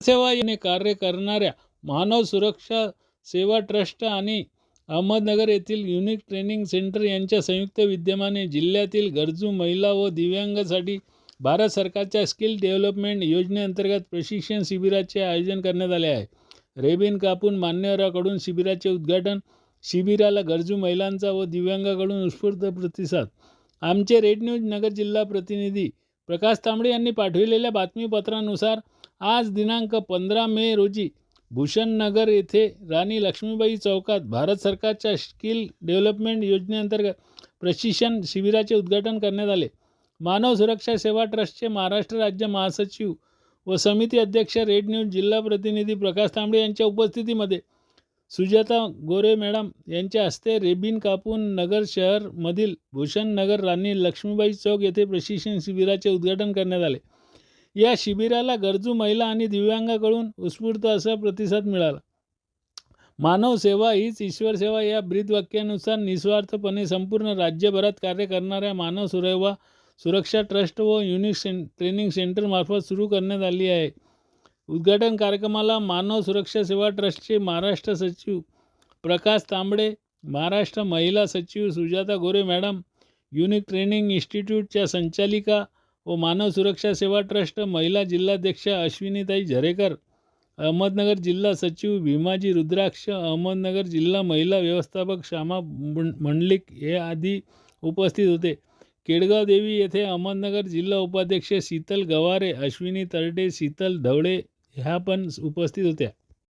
सेवा कार्य करणाऱ्या मानव सुरक्षा सेवा ट्रस्ट आणि अहमदनगर येथील युनिक ट्रेनिंग सेंटर यांच्या संयुक्त विद्यमाने जिल्ह्यातील गरजू महिला व दिव्यांगासाठी भारत सरकारच्या स्किल डेव्हलपमेंट योजनेअंतर्गत प्रशिक्षण शिबिराचे आयोजन करण्यात आले आहे. रेबीन कापून मान्यवराकडून शिबिराचे उद्घाटन शिबिराला गरजू महिलांचा व दिव्यांगाकडून उत्स्फूर्त प्रतिसाद. आमचे रेड न्यूज नगर जिल्हा प्रतिनिधी प्रकाश तांबडे यांनी पाठविलेल्या बातमीपत्रानुसार आज दिनांक पंधरा मे रोजी भूषणनगर येथे राणी लक्ष्मीबाई चौकात भारत सरकारच्या स्किल डेव्हलपमेंट योजनेअंतर्गत प्रशिक्षण शिबिराचे उद्घाटन करण्यात आले. मानव सुरक्षा सेवा ट्रस्टचे महाराष्ट्र राज्य महासचिव व समिती अध्यक्ष रेड न्यूज जिल्हा प्रतिनिधी प्रकाश तांबडे यांच्या उपस्थितीमध्ये सुजाता गोरे मॅडम यांच्या हस्ते रेबीन कापून नगर शहरमधील भूषणनगर राणी लक्ष्मीबाई चौक येथे प्रशिक्षण शिबिराचे उद्घाटन करण्यात आले. या शिबिराला गरजू महिला आणि दिव्यांगाकडून उत्स्फूर्त असा प्रतिसाद मिळाला. मानव सेवा हीच ईश्वर सेवा या ब्रीदवाक्यानुसार निस्वार्थपणे संपूर्ण राज्यभरात कार्य करणाऱ्या मानव सुरेवा सुरक्षा ट्रस्ट व युनिक सें ट्रेनिंग सेंटरमार्फत सुरू करण्यात आली आहे. उद्घाटन कार्यक्रमाला मानव सुरक्षा सेवा ट्रस्टचे महाराष्ट्र सचिव प्रकाश तांबडे महाराष्ट्र महिला सचिव Sujata Gore madam unique training इन्स्टिट्यूटच्या संचालिका व मानव सुरक्षा सेवा ट्रस्ट महिला जिल्हाध्यक्षा अश्विनीताई झरेकर अहमदनगर जिल्हा सचिव भीमाजी रुद्राक्ष अहमदनगर जिल्हा महिला व्यवस्थापक श्यामा मंडलिक हे आदी उपस्थित होते. केडगाव देवी येथे अहमदनगर जिल्हा उपाध्यक्ष शीतल गवारे अश्विनी तरटे शीतल धवळे ह्या पण उपस्थित होत्या.